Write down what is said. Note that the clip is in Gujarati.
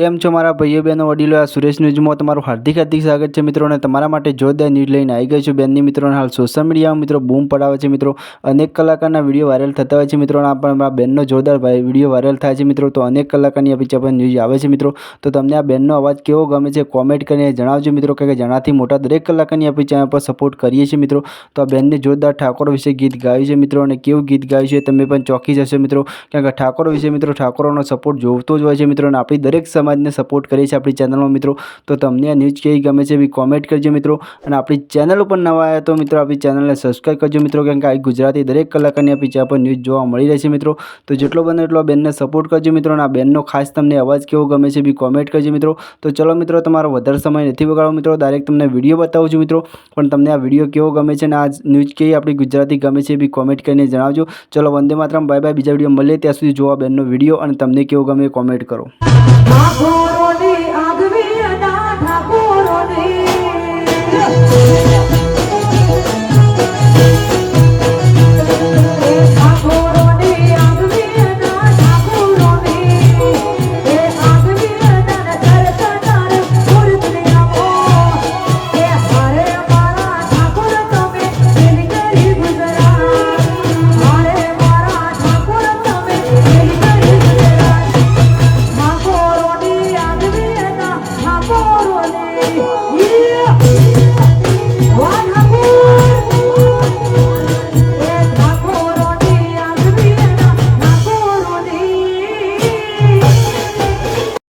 કેમ છો મારા ભાઈઓ બહેનો, વડીલો, આ સુરેશ ન્યૂઝમાં તમારું હાર્દિક હાર્દિક સ્વાગત છે મિત્રો અને તમારા માટે જોરદાર ન્યૂઝ લઈને આવી ગઈ છું. બેનની મિત્રોને હાલ સોશિયલ મીડિયામાં મિત્રો બૂમ પડાવે છે મિત્રો. અનેક કલાકારના વીડિયો વાયરલ થતા હોય છે મિત્રો આ પણ મારા બેનનો જોરદાર વીડિયો વાયરલ થાય છે મિત્રો. તો અનેક કલાકારની અપીચા પર ન્યૂઝ આવે છે મિત્રો. તો તમને આ બેનનો અવાજ કેવો ગમે છે કોમેન્ટ કરીને જણાવજો મિત્રો. કે જણાથી મોટા દરેક કલાકારની આપણી ચેનલ પર સપોર્ટ કરીએ છીએ મિત્રો. તો આ બેનને જોરદાર ઠાકોર વિશે ગીત ગાયું છે મિત્રો અને કેવું ગીત ગાયું છે તમે પણ ચોકી જશો મિત્રો. કારણ કે ઠાકોર વિશે મિત્રો ઠાકોરોનો સપોર્ટ જોતો જ હોય છે મિત્રો અને આપણી દરેક સમાજને સપોર્ટ કરીએ છીએ આપણી ચેનલમાં મિત્રો. તો તમને આ ન્યૂઝ કેવી ગમે છે એવી કોમેન્ટ કરજો, મિત્રો. અને આપણી ચેનલ ઉપર નવા આવ્યા તો, મિત્રો, આપણી ચેનલને સબસ્ક્રાઈબ કરજો, મિત્રો, કારણ કે આ ગુજરાતી દરેક કલાકારની આપણી ચેનલ પર ન્યૂઝ જોવા મળી રહે છે મિત્રો. તો જેટલો બને એટલો બેનને સપોર્ટ કરજો, મિત્રો. અને આ બેનનો ખાસ તમને અવાજ કેવો ગમે છે એવી કોમેન્ટ કરજો, મિત્રો. તો ચલો, મિત્રો, તમારો વધારે સમય નથી બગાડો મિત્રો. ડાયરેક્ટ તમને વીડિયો બતાવું છું, મિત્રો. પણ તમને આ વીડિયો કેવો ગમે છે અને આ ન્યૂઝ કેવી આપણી ગુજરાતી ગમે છે એવી કોમેન્ટ કરીને જણાવજો. ચલો, વંદે માત્રમ. Bye bye. બીજા વીડિયો મળીએ. ત્યાં સુધી જોવા બેનનો વીડિયો અને તમને કેવો ગમે એ કોમેન્ટ કરો. ઠાકોરોની